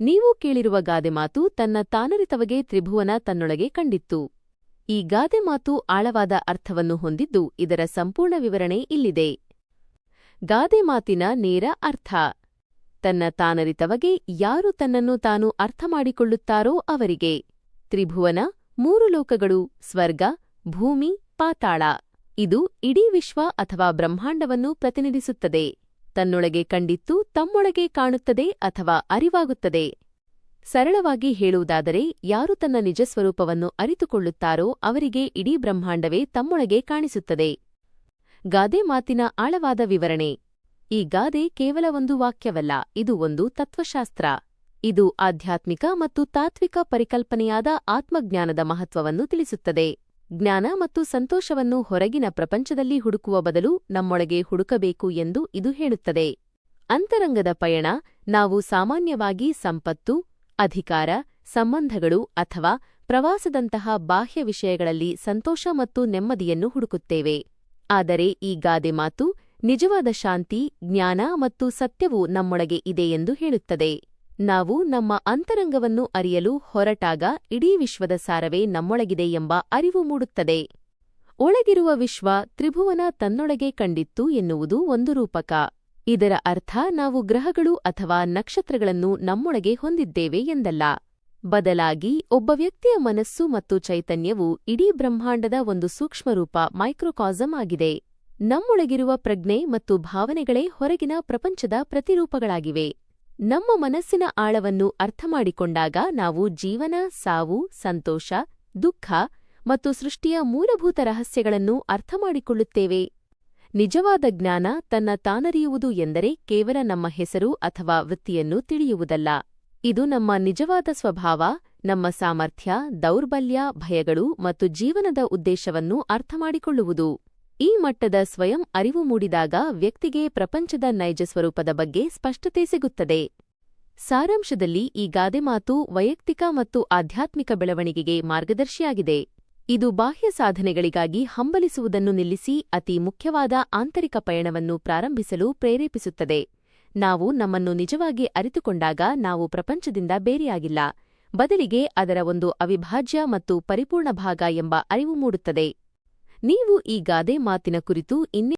ನೀವು ಕೇಳಿರುವ ಗಾದೆ ಮಾತು ತನ್ನ ತಾನರಿತವಗೆ ತ್ರಿಭುವನ ತನ್ನೊಳಗೆ ಕಂಡಿತ್ತು. ಈ ಗಾದೆ ಮಾತು ಆಳವಾದ ಅರ್ಥವನ್ನು ಹೊಂದಿದ್ದು ಇದರ ಸಂಪೂರ್ಣ ವಿವರಣೆ ಇಲ್ಲಿದೆ. ಗಾದೆ ಮಾತಿನ ನೇರ ಅರ್ಥ. ತನ್ನ ತಾನರಿತವಗೆ ಯಾರು ತನ್ನನ್ನು ತಾನು ಅರ್ಥಮಾಡಿಕೊಳ್ಳುತ್ತಾರೋ ಅವರಿಗೆ. ತ್ರಿಭುವನ ಮೂರು ಲೋಕಗಳು ಸ್ವರ್ಗ, ಭೂಮಿ, ಪಾತಾಳ. ಇದು ಇಡೀ ವಿಶ್ವ ಅಥವಾ ಬ್ರಹ್ಮಾಂಡವನ್ನು ಪ್ರತಿನಿಧಿಸುತ್ತದೆ. ತನ್ನೊಳಗೆ ಕಂಡಿತ್ತು ತಮ್ಮೊಳಗೆ ಕಾಣುತ್ತದೆ ಅಥವಾ ಅರಿವಾಗುತ್ತದೆ. ಸರಳವಾಗಿ ಹೇಳುವುದಾದರೆ, ಯಾರು ತನ್ನ ನಿಜ ಸ್ವರೂಪವನ್ನು ಅರಿತುಕೊಳ್ಳುತ್ತಾರೋ ಅವರಿಗೆ ಇಡೀ ಬ್ರಹ್ಮಾಂಡವೇ ತಮ್ಮೊಳಗೆ ಕಾಣಿಸುತ್ತದೆ. ಗಾದೆ ಮಾತಿನ ಆಳವಾದ ವಿವರಣೆ. ಈ ಗಾದೆ ಕೇವಲ ಒಂದು ವಾಕ್ಯವಲ್ಲ, ಇದು ಒಂದು ತತ್ವಶಾಸ್ತ್ರ. ಇದು ಆಧ್ಯಾತ್ಮಿಕ ಮತ್ತು ತಾತ್ವಿಕ ಪರಿಕಲ್ಪನೆಯಾದ ಆತ್ಮಜ್ಞಾನದ ಮಹತ್ವವನ್ನು ತಿಳಿಸುತ್ತದೆ. ಜ್ಞಾನ ಮತ್ತು ಸಂತೋಷವನ್ನು ಹೊರಗಿನ ಪ್ರಪಂಚದಲ್ಲಿ ಹುಡುಕುವ ಬದಲು ನಮ್ಮೊಳಗೆ ಹುಡುಕಬೇಕು ಎಂದು ಇದು ಹೇಳುತ್ತದೆ. ಅಂತರಂಗದ ಪಯಣ, ನಾವು ಸಾಮಾನ್ಯವಾಗಿ ಸಂಪತ್ತು, ಅಧಿಕಾರ, ಸಂಬಂಧಗಳು ಅಥವಾ ಪ್ರವಾಸದಂತಹ ಬಾಹ್ಯ ವಿಷಯಗಳಲ್ಲಿ ಸಂತೋಷ ಮತ್ತು ನೆಮ್ಮದಿಯನ್ನು ಹುಡುಕುತ್ತೇವೆ. ಆದರೆ ಈ ಗಾದೆ ಮಾತು ನಿಜವಾದ ಶಾಂತಿ, ಜ್ಞಾನ ಮತ್ತು ಸತ್ಯವು ನಮ್ಮೊಳಗೆ ಇದೆ ಎಂದು ಹೇಳುತ್ತದೆ. ನಾವು ನಮ್ಮ ಅಂತರಂಗವನ್ನು ಅರಿಯಲು ಹೊರಟಾಗ ಇಡೀ ವಿಶ್ವದ ಸಾರವೇ ನಮ್ಮೊಳಗಿದೆ ಎಂಬ ಅರಿವು ಮೂಡುತ್ತದೆ. ಒಳಗಿರುವ ವಿಶ್ವ ತ್ರಿಭುವನ ತನ್ನೊಳಗೆ ಕಂಡಿತ್ತು ಎನ್ನುವುದು ಒಂದು ರೂಪಕ. ಇದರ ಅರ್ಥ ನಾವು ಗ್ರಹಗಳು ಅಥವಾ ನಕ್ಷತ್ರಗಳನ್ನು ನಮ್ಮೊಳಗೆ ಹೊಂದಿದ್ದೇವೆ ಎಂದಲ್ಲ. ಬದಲಾಗಿ ಒಬ್ಬ ವ್ಯಕ್ತಿಯ ಮನಸ್ಸು ಮತ್ತು ಚೈತನ್ಯವು ಇಡೀ ಬ್ರಹ್ಮಾಂಡದ ಒಂದು ಸೂಕ್ಷ್ಮರೂಪ ಮೈಕ್ರೋಕಾಸಮ್ ಆಗಿದೆ. ನಮ್ಮೊಳಗಿರುವ ಪ್ರಜ್ಞೆ ಮತ್ತು ಭಾವನೆಗಳೇ ಹೊರಗಿನ ಪ್ರಪಂಚದ ಪ್ರತಿರೂಪಗಳಾಗಿವೆ. ನಮ್ಮ ಮನಸ್ಸಿನ ಆಳವನ್ನು ಅರ್ಥಮಾಡಿಕೊಂಡಾಗ ನಾವು ಜೀವನ, ಸಾವು, ಸಂತೋಷ, ದುಃಖ ಮತ್ತು ಸೃಷ್ಟಿಯ ಮೂಲಭೂತ ರಹಸ್ಯಗಳನ್ನು ಅರ್ಥಮಾಡಿಕೊಳ್ಳುತ್ತೇವೆ. ನಿಜವಾದ ಜ್ಞಾನ ತನ್ನ ತಾನರಿಯುವುದು ಎಂದರೆ ಕೇವಲ ನಮ್ಮ ಹೆಸರು ಅಥವಾ ವೃತ್ತಿಯನ್ನು ತಿಳಿಯುವುದಲ್ಲ. ಇದು ನಮ್ಮ ನಿಜವಾದ ಸ್ವಭಾವ, ನಮ್ಮ ಸಾಮರ್ಥ್ಯ, ದೌರ್ಬಲ್ಯ, ಭಯಗಳು ಮತ್ತು ಜೀವನದ ಉದ್ದೇಶವನ್ನು ಅರ್ಥಮಾಡಿಕೊಳ್ಳುವುದು. ಈ ಮಟ್ಟದ ಸ್ವಯಂ ಅರಿವು ಮೂಡಿದಾಗ ವ್ಯಕ್ತಿಗೆ ಪ್ರಪಂಚದ ನೈಜ ಸ್ವರೂಪದ ಬಗ್ಗೆ ಸ್ಪಷ್ಟತೆ ಸಿಗುತ್ತದೆ. ಸಾರಾಂಶದಲ್ಲಿ ಈ ಗಾದೆ ಮಾತು ವೈಯಕ್ತಿಕ ಮತ್ತು ಆಧ್ಯಾತ್ಮಿಕ ಬೆಳವಣಿಗೆಗೆ ಮಾರ್ಗದರ್ಶಿಯಾಗಿದೆ. ಇದು ಬಾಹ್ಯ ಸಾಧನೆಗಳಿಗಾಗಿ ಹಂಬಲಿಸುವುದನ್ನು ನಿಲ್ಲಿಸಿ ಅತಿ ಮುಖ್ಯವಾದ ಆಂತರಿಕ ಪಯಣವನ್ನು ಪ್ರಾರಂಭಿಸಲು ಪ್ರೇರೇಪಿಸುತ್ತದೆ. ನಾವು ನಮ್ಮನ್ನು ನಿಜವಾಗಿ ಅರಿತುಕೊಂಡಾಗ ನಾವು ಪ್ರಪಂಚದಿಂದ ಬೇರೆಯಾಗಿಲ್ಲ. ಬದಲಿಗೆ ಅದರ ಒಂದು ಅವಿಭಾಜ್ಯ ಮತ್ತು ಪರಿಪೂರ್ಣ ಭಾಗ ಎಂಬ ಅರಿವು ಮೂಡುತ್ತದೆ. ನೀವು ಈ ಗಾದೆ ಮಾತಿನ ಕುರಿತು ಇನ್ನೇ